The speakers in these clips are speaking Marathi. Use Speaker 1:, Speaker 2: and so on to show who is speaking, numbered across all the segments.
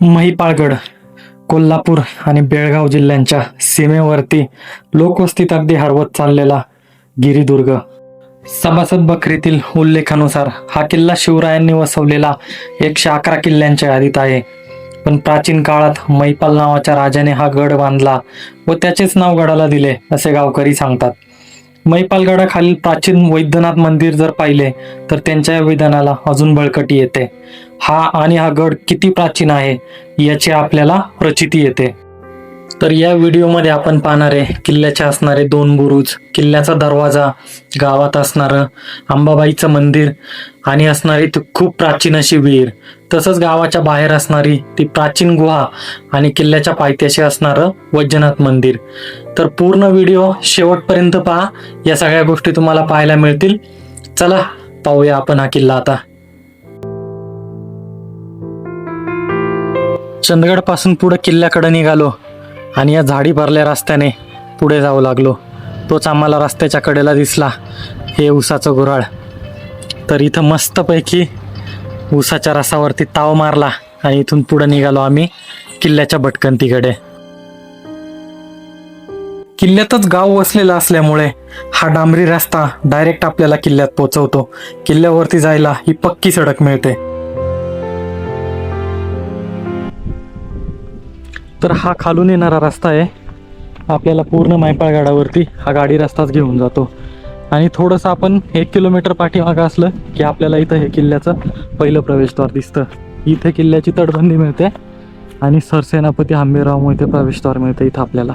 Speaker 1: महिपाळगड कोल्हापूर आणि बेळगाव जिल्ह्यांच्या सीमेवरती लोकवस्तीत अगदी हरवत चाललेला गिरिदुर्ग. सभासद बकरीतील उल्लेखानुसार हा किल्ला शिवरायांनी वसवलेला एकशे अकरा किल्ल्यांच्या यादीत आहे. पण प्राचीन काळात मैपाल नावाच्या राजाने हा गड बांधला व त्याचेच नाव गडाला दिले असे गावकरी सांगतात. मैपालगडाखालील प्राचीन वैद्यनाथ मंदिर जर पाहिले तर त्यांच्या या विधानाला अजून बळकटी येते. हा आणि हा गड किती प्राचीन आहे याची आपल्याला प्रचिती येते. तर या व्हिडिओमध्ये आपण पाहणारे किल्ल्याचे असणारे दोन बुरुज किल्ल्याचा दरवाजा गावात असणारं अंबाबाईचं मंदिर आणि असणारी ती खूप प्राचीन अशी विहीर. तसंच गावाच्या बाहेर असणारी ती प्राचीन गुहा आणि किल्ल्याच्या पायथ्याशी असणारं वैजनाथ मंदिर. तर पूर्ण व्हिडिओ शेवटपर्यंत पहा या सगळ्या गोष्टी तुम्हाला पाहायला मिळतील. चला पाहूया आपण हा किल्ला आता. चंदगडपासून पुढं किल्ल्याकडं किल्ल्याकडे निघालो आणि या झाडी भरल्या रस्त्याने पुढे जाऊ लागलो. तोच आम्हाला रस्त्याच्या कडेला दिसला हे उसाचं गुराळ. तर इथं मस्तपैकी उसाच्या रसावरती ताव मारला आणि इथून पुढे निघालो आम्ही किल्ल्याच्या भटकंतीकडे. किल्ल्यातच गाव वसलेला असल्यामुळे हा डांबरी रस्ता डायरेक्ट आपल्याला किल्ल्यात पोचवतो किल्ल्यावरती जायला ही पक्की सडक मिळते. तर हा खालून येणारा रस्ता आहे. आपल्याला पूर्ण मायपाळगडावरती हा गाडी रस्ताच घेऊन जातो. आणि थोडंसं आपण एक किलोमीटर पाठीमागं असलं की आपल्याला इथं हे किल्ल्याचं पहिलं प्रवेशद्वार दिसतं. इथे किल्ल्याची तटबंदी मिळते आणि सरसेनापती आंबेराव मोहिते प्रवेशद्वार मिळतं इथं आपल्याला.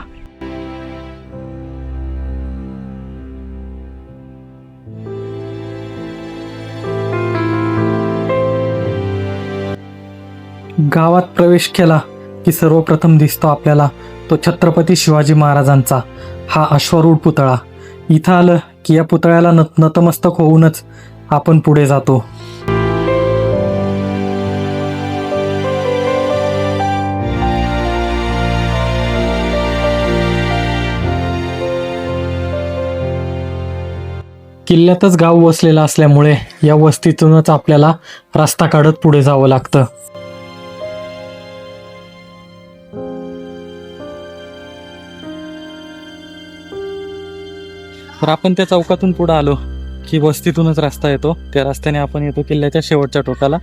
Speaker 1: गावात प्रवेश केला. की सर्वप्रथम दिसतो आपल्याला तो छत्रपती शिवाजी महाराजांचा हा अश्वारूढ पुतळा. इथं आलं की या पुतळ्याला नत नतमस्तक होऊनच आपण पुढे जातो. किल्ल्यातच गाव वसलेलं असल्यामुळे या वस्तीतूनच आपल्याला रस्ता काढत पुढे जावं लागतं. तर आपण त्या चौकातून पुढे आलो. की वस्तीतूनच रस्ता येतो. त्या रस्त्याने आपण येतो किल्ल्याच्या शेवटच्या टोकाला.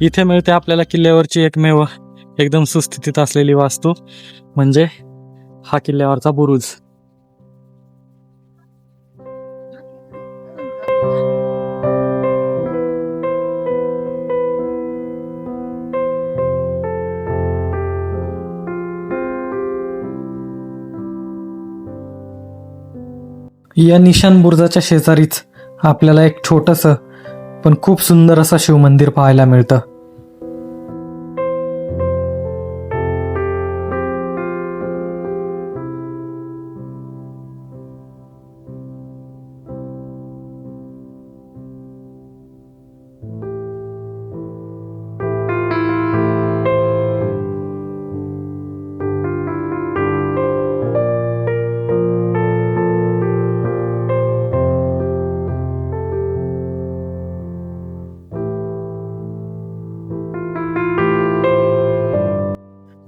Speaker 1: इथे मिळते आपल्याला किल्ल्यावरची एकमेव एकदम सुस्थितीत असलेली वास्तू. म्हणजे हा किल्ल्यावरचा बुरुज. या निशान बुर्जाच्या शेजारीच आपल्याला एक छोटंसं पण खूप सुंदर असं शिवमंदिर पाहायला मिळतं.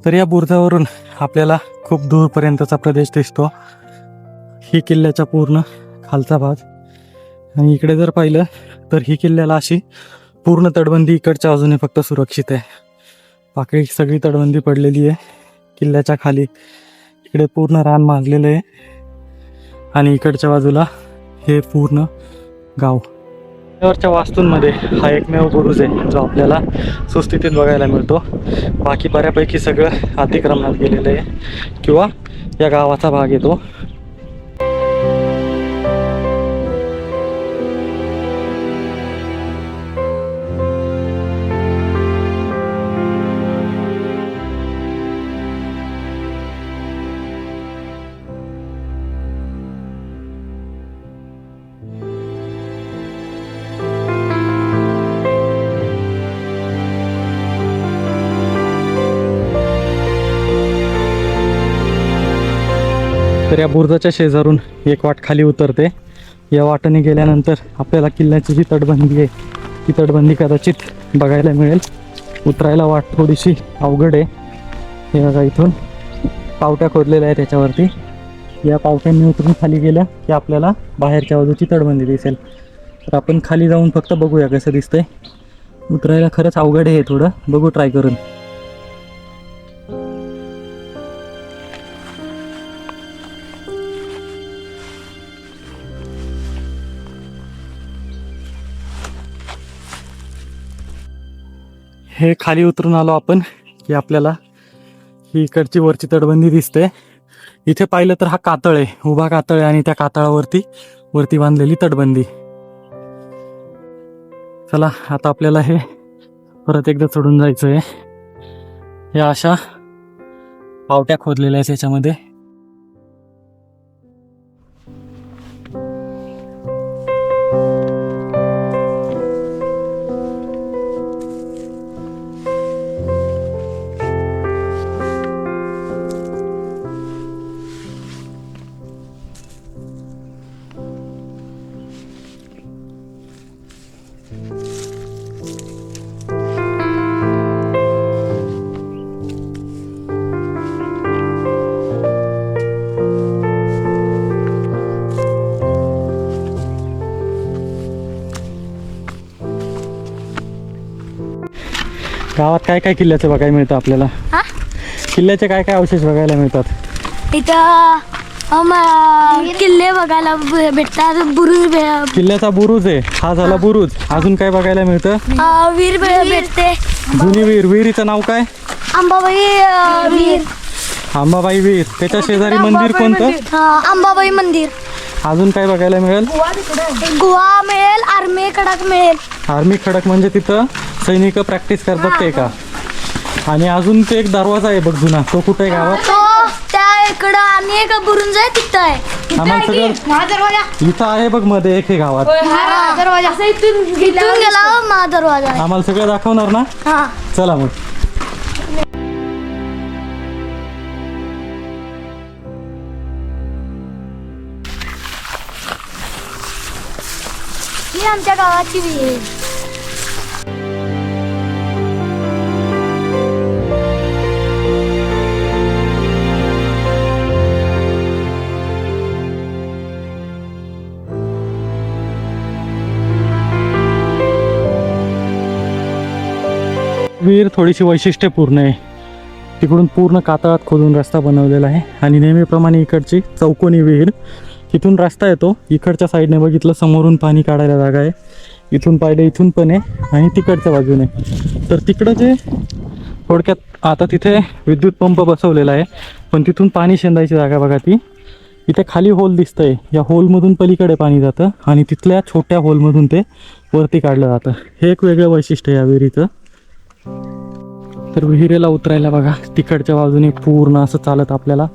Speaker 1: तर या बुरजावरून आपल्याला खूप दूरपर्यंतचा प्रदेश दिसतो. ही किल्ल्याचा पूर्ण खालचा भाग. आणि इकडे जर पाहिलं तर ही किल्ल्याला अशी पूर्ण तटबंदी इकडच्या बाजूने फक्त सुरक्षित आहे. बाकी सगळी तटबंदी पडलेली आहे. किल्ल्याच्या खाली इकडे पूर्ण रान माजलेलं आहे. आणि इकडच्या बाजूला हे पूर्ण गाव. वरच्या वास्तूंमध्ये हा एकमेव बुरुज आहे जो आपल्याला सुस्थितीत बघायला मिळतो. बाकी बऱ्यापैकी सगळं अतिक्रमणात गेलेलं आहे. किंवा या गावाचा भाग येतो तर या बुर्जाच्या शेजारून एक वाट खाली उतरते. या वाटाने गेल्यानंतर आपल्याला किल्ल्याची जी तटबंदी आहे ती तटबंदी कदाचित बघायला मिळेल. उतरायला वाट थोडीशी अवघड आहे. हे बघा इथून पावट्या खोदलेल्या आहे त्याच्यावरती. या पावट्यांनी उतरून खाली गेल्या की आपल्याला बाहेरच्या बाजूची तटबंदी दिसेल. तर आपण खाली जाऊन फक्त बघूया कसं दिसतंय. उतरायला खरंच अवघड आहे थोडं. बघू ट्राय करून. हे खाली उतरून आलो आपण की आपल्याला ही इकडची वरची तटबंदी दिसते. इथे पाहिलं तर हा कातळ आहे उभा कातळ आहे आणि त्या कातळावरती वरती बांधलेली तटबंदी. चला आता आपल्याला हे परत एकदा चढून जायचं आहे या अशा पावट्या खोदलेल्या आहेत याच्यामध्ये. गावात काय काय किल्ल्याचं बघायला मिळतं आपल्याला?
Speaker 2: हा?
Speaker 1: किल्ल्याचे काय काय अवशेष बघायला मिळतात?
Speaker 2: इथं अम, किल्ले बघायला भ- भेटतात. बुरुज भे-
Speaker 1: किल्ल्याचा बुरुज आहे. हा झाला बुरुज. अजून काय बघायला मिळतं?
Speaker 2: अ, वीर भे- भेटते.
Speaker 1: जुनी विहीर. विहिरीचं नाव काय?
Speaker 2: अंबाबाई अ, वीर
Speaker 1: अंबाबाई विहीर. त्याच्या शेजारी मंदिर कोणतं?
Speaker 2: हा, अंबाबाई मंदिर.
Speaker 1: अजून काय बघायला मिळेल?
Speaker 2: गुहा मिळेल आर्मी कडक मिळेल.
Speaker 1: आर्मी खडक म्हणजे तिथं? सैनिक प्रॅक्टिस करतात ते का? आणि अजून ते एक दरवाजा आहे बघ जुना. तो कुठे आहे गावात?
Speaker 2: त्या इकडं आणि एक बुरुंज आहे तिथं आहे.
Speaker 1: आम्हाला सगळं इथं आहे बघमध्ये एक हे गावात.
Speaker 2: दरवाजा. इथून गेला मा दरवाजा. आहे.
Speaker 1: आम्हाला सगळं दाखवणार ना?
Speaker 2: हा.
Speaker 1: चला मग.
Speaker 2: ही आमच्या गावाची विहीर
Speaker 1: विहीर थोडीशी वैशिष्ट्यपूर्ण आहे. तिकडून पूर्ण कातळात खोदून रस्ता बनवलेला आहे. आणि नेहमीप्रमाणे इकडची चौकोनी विहीर तिथून रस्ता येतो. इकडच्या साईडने बघितलं समोरून पाणी काढायला जागा आहे. इथून पाहिलं इथून पण आहे आणि तिकडच्या बाजूने. तर तिकडं जे थोडक्यात आता तिथे विद्युत पंप बसवलेला आहे. पण तिथून पाणी शेंदायची जागा बघा ती. इथे खाली होल दिसतंय. या होलमधून पलीकडे पाणी जातं आणि तिथल्या छोट्या होलमधून ते वरती काढलं जातं. हे एक वेगळं वैशिष्ट्य आहे या विहिरीचं. तर विहिरीला उतरायला बघा. तिकडच्या बाजूने पूर्ण असं चालत आपल्याला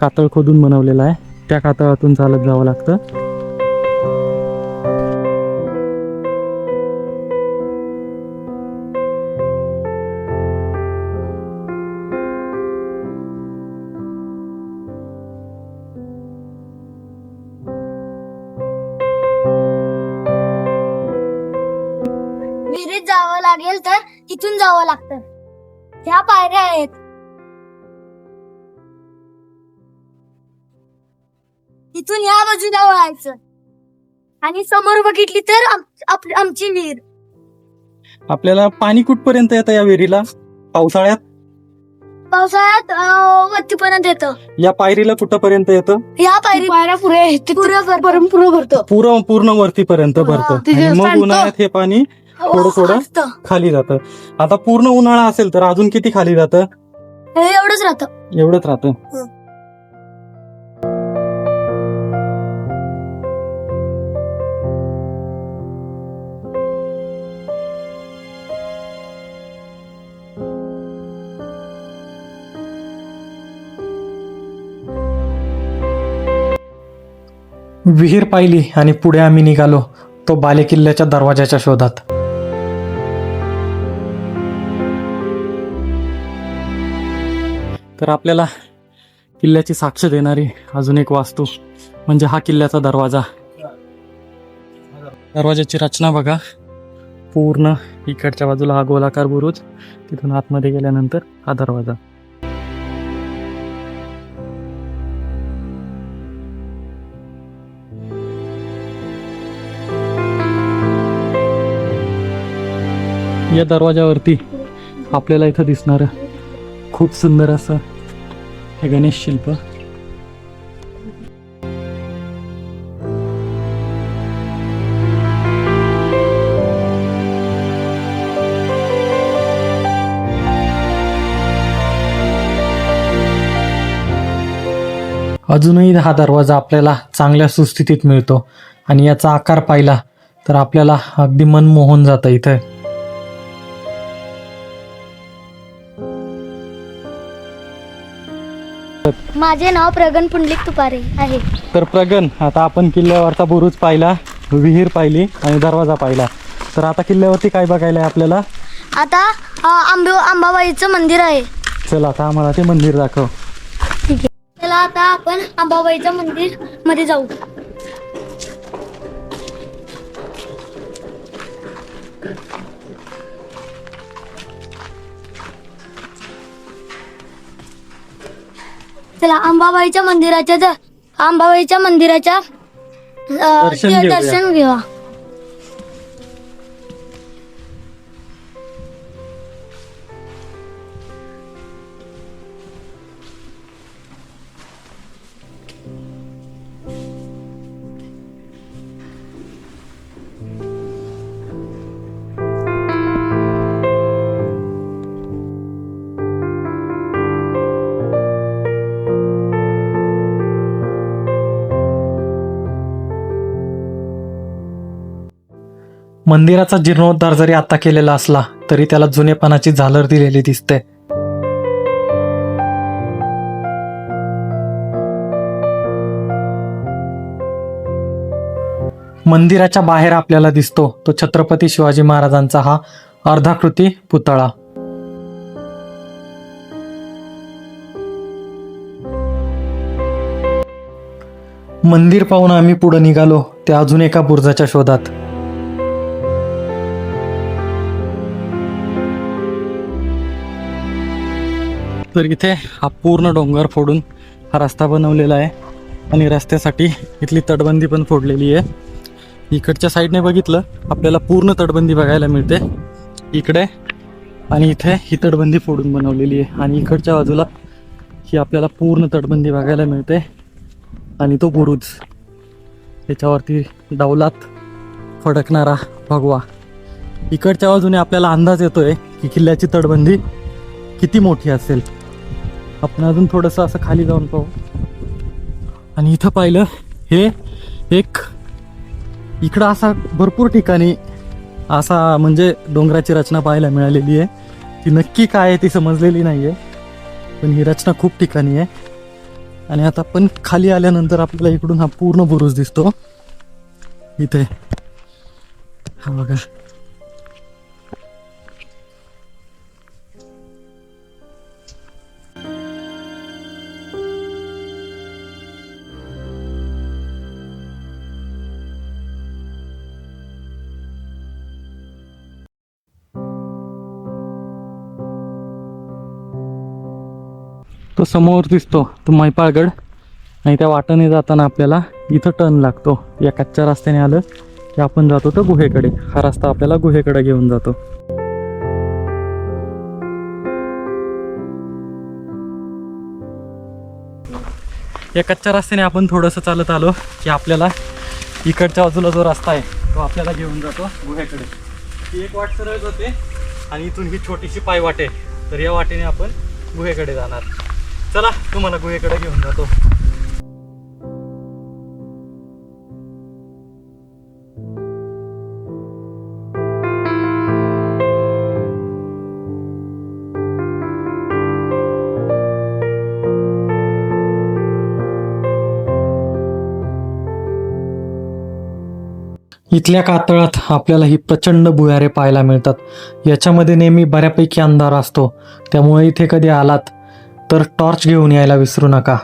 Speaker 1: कातळ खोदून बनवलेलं आहे. त्या कातळातून चालत जावं लागतं.
Speaker 2: विहिरीत जावं लागेल तर इथून जावं लागतं. ह्या पायऱ्या आहेत. इथून या बाजूला वळायचं. आणि समोर बघितली तर आम- आप- आमची विहीर.
Speaker 1: आपल्याला पाणी कुठपर्यंत येतं या विहिरीला? पावसाळ्यात?
Speaker 2: पावसाळ्यात अं, वरतीपर्यंत येतं.
Speaker 1: या पायरीला कुठपर्यंत येतं?
Speaker 2: या पायरी पायऱ्या पुरे पुरे पुरे भरतो.
Speaker 1: पूर्ण पूर्ण वरतीपर्यंत भरतं.
Speaker 2: तिथे
Speaker 1: आणि मग
Speaker 2: सांडतं.
Speaker 1: उन्हाळ्यात हे पाणी थोडं थोडं
Speaker 2: असतं.
Speaker 1: खाली जातं. आता पूर्ण उन्हाळा असेल तर अजून किती खाली जातं?
Speaker 2: हे एवढंच राहतं.
Speaker 1: एवढंच राहतं. विहीर पाहिली आणि पुढे आम्ही निघालो. तो बालेकिल्ल्याच्या दरवाजाच्या शोधात. तर आपल्याला किल्ल्याची साक्ष देणारी अजून एक वास्तू म्हणजे हा किल्ल्याचा दरवाजा. दरवाजाची रचना बघा. पूर्ण इकडच्या बाजूला हा गोलाकार बुरुज तिथून आतमध्ये गेल्यानंतर हा दरवाजा. या दरवाजावरती आपल्याला इथं दिसणारं खूप सुंदर असं हे गणेश शिल्प. अजूनही हा दरवाजा आपल्याला चांगल्या सुस्थितीत मिळतो आणि याचा आकार पाहिला तर आपल्याला अगदी मन मोहून जातं इथं.
Speaker 2: माझे नाव प्रगण पुंडलिक तुपारे आहे.
Speaker 1: तर प्रगन आता आपण किल्ल्यावरचा बुरुज पाहिला विहीर पाहिली आणि दरवाजा पाहिला. तर आता किल्ल्यावरती काय बघायला आहे आपल्याला?
Speaker 2: आता अ, आंबे अंबाबाईचं मंदिर आहे.
Speaker 1: चल आता आम्हाला ते मंदिर दाखव.
Speaker 2: ठीक आहे. चला आता आपण अंबाबाईच्या मंदिरमध्ये जाऊ. चला अंबाबाईच्या मंदिराच्या ज- अंबाबाईच्या मंदिराच्या अ,
Speaker 1: दर्शन
Speaker 2: ते
Speaker 1: घेऊया.
Speaker 2: दर्शन घेऊया
Speaker 1: मंदिराचा जीर्णोद्धार जरी आता केलेला असला तरी त्याला जुनेपणाची झालर दिलेली दिसते. मंदिराच्या बाहेर आपल्याला दिसतो तो छत्रपती शिवाजी महाराजांचा हा अर्धाकृती पुतळा. मंदिर पाहून आम्ही पुढे निघालो त्या अजून एका बुर्जाच्या शोधात. तर इथे हा पूर्ण डोंगर फोडून हा रस्ता बनवलेला आहे. आणि रस्त्यासाठी इथली तटबंदी पण फोडलेली आहे. इकडच्या साईडने बघितलं आपल्याला पूर्ण तटबंदी बघायला मिळते. इकडे आणि इथे ही तटबंदी फोडून बनवलेली आहे. आणि इकडच्या बाजूला ही आपल्याला पूर्ण तटबंदी बघायला मिळते. आणि तो बुरुज त्याच्यावरती डौलात फडकणारा भगवा. इकडच्या बाजूने आपल्याला अंदाज येतोय की किल्ल्याची तटबंदी किती मोठी असेल. आपण अजून थोडंसं असं खाली जाऊन पाहू. आणि इथं पाहिलं हे एक इकडं असा भरपूर ठिकाणी असा म्हणजे डोंगराची रचना पाहायला मिळालेली आहे. ती नक्की काय आहे ती समजलेली नाही आहे पण ही रचना खूप ठिकाणी आहे. आणि आता पण खाली आल्यानंतर आपल्याला इकडून हा पूर्ण बुरुज दिसतो. इथे. हा बघा. तो समोर दिसतो तो मैपाळगड. आणि त्या वाटेने जाताना आपल्याला इथं टर्न लागतो. या कच्च्या रस्त्याने आलं की आपण जातो तर गुहेकडे. हा रस्ता आपल्याला गुहेकडे घेऊन जातो. या कच्च्या रस्त्याने आपण थोडंसं चालत आलो की आपल्याला इकडच्या बाजूला जो रस्ता आहे तो आपल्याला घेऊन जातो गुहेकडे. ही एक वाट सरळ जाते आणि इथून ही छोटीशी पायवाटे तर या वाटेने आपण गुहेकडे जाणार. चला तुम्हाला गुहेकडे घेऊन जातो. इथल्या कातळात आपल्याला ही प्रचंड भुयारे पाहायला मिळतात. याच्यामध्ये नेहमी बऱ्यापैकी अंधार असतो. त्यामुळे इथे कधी आलात तर टॉर्च घेऊन यायला विसरू नका.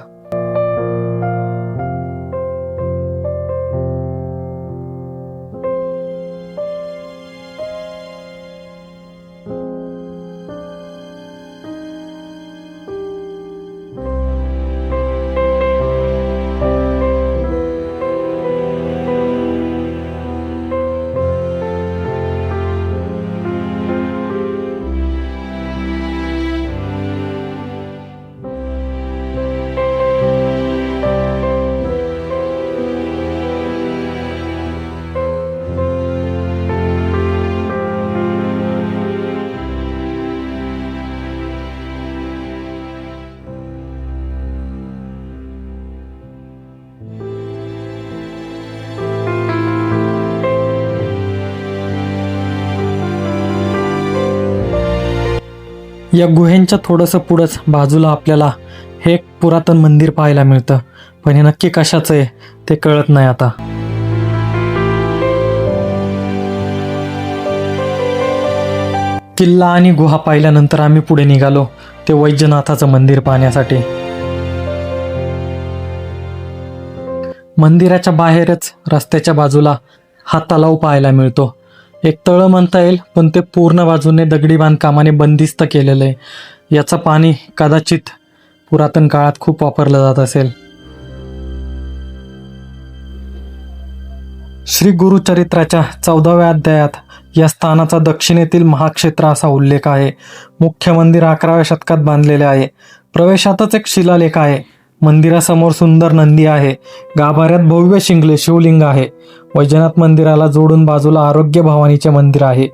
Speaker 1: या गुहेंच्या थोडंसं पुढंच बाजूला आपल्याला हे एक पुरातन मंदिर पाहायला मिळतं. पण हे नक्की कशाचं आहे ते कळत नाही आता. किल्ला आणि गुहा पाहिल्यानंतर आम्ही पुढे निघालो ते वैद्यनाथाचं मंदिर पाहण्यासाठी. मंदिराच्या बाहेरच रस्त्याच्या बाजूला हा तलाव पाहायला मिळतो. एक तळं म्हणता येईल पण ते पूर्ण बाजूने दगडी बांधकामाने बंदिस्त केलेलं आहे. याचं पाणी कदाचित पुरातन काळात खूप वापरलं जात असेल. श्री गुरुचरित्राच्या चौदाव्या अध्यायात या स्थानाचा दक्षिणेतील महाक्षेत्र असा उल्लेख आहे. मुख्य मंदिर अकराव्या शतकात बांधलेले आहे. प्रवेशातच एक शिलालेख आहे. मंदिरासमोर सुंदर नंदी आहे. गाभाऱ्यात भव्य शिंगले शिवलिंग आहे. वैजनाथ मंदिराला जोडून बाजूला आरोग्य भवानीचे मंदिर आहे.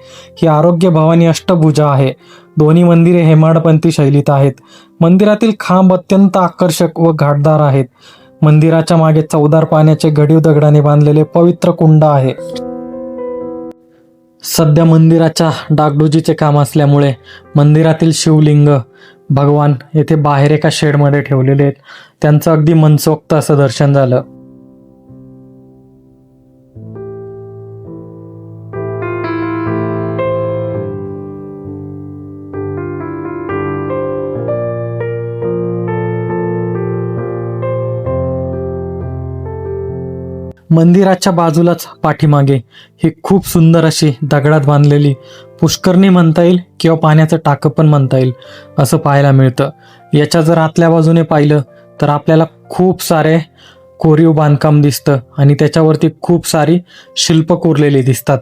Speaker 1: ही आरोग्य भवानी अष्टभुजा आहे. दोन्ही मंदिरे हेमाडपंथी शैलीत आहेत. मंदिरातील खांब अत्यंत आकर्षक व घाटदार आहेत. मंदिराच्या मागे चौदार पाण्याचे घडीव दगडाने बांधलेले पवित्र कुंड आहे. सध्या मंदिराच्या डागडुजीचे काम असल्यामुळे मंदिरातील शिवलिंग भगवान येथे बाहेर एका शेडमध्ये ठेवलेले आहेत. त्यांचं अगदी मनसोक्त असं दर्शन झालं. मंदिराच्या बाजूलाच पाठीमागे ही खूप सुंदर अशी दगडात बांधलेली पुष्करणी म्हणता येईल किंवा पाण्याचं टाकं पण म्हणता येईल असं पाहायला मिळतं. याच्या जर आतल्या बाजूने पाहिलं तर आपल्याला खूप सारे कोरीव बांधकाम दिसतं आणि त्याच्यावरती खूप सारी शिल्प कोरलेली दिसतात.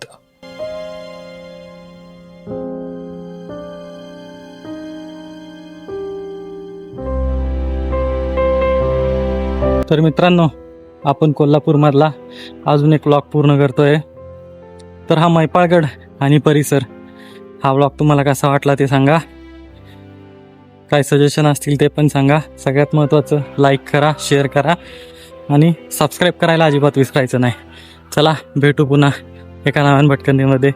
Speaker 1: तर मित्रांनो आपण कोल्हापूरमधला अजून एक ब्लॉग पूर्ण करतोय. तर हा मैपाळगड आणि परिसर हा व्लॉग तुम्हाला कसा वाटला ते सांगा. काय सजेशन असतील ते पण सांगा. सगळ्यात महत्त्वाचं लाईक करा शेअर करा आणि सबस्क्राईब करायला अजिबात विसरायचं नाही. चला भेटू पुन्हा एका नव्यान भटकंदीमध्ये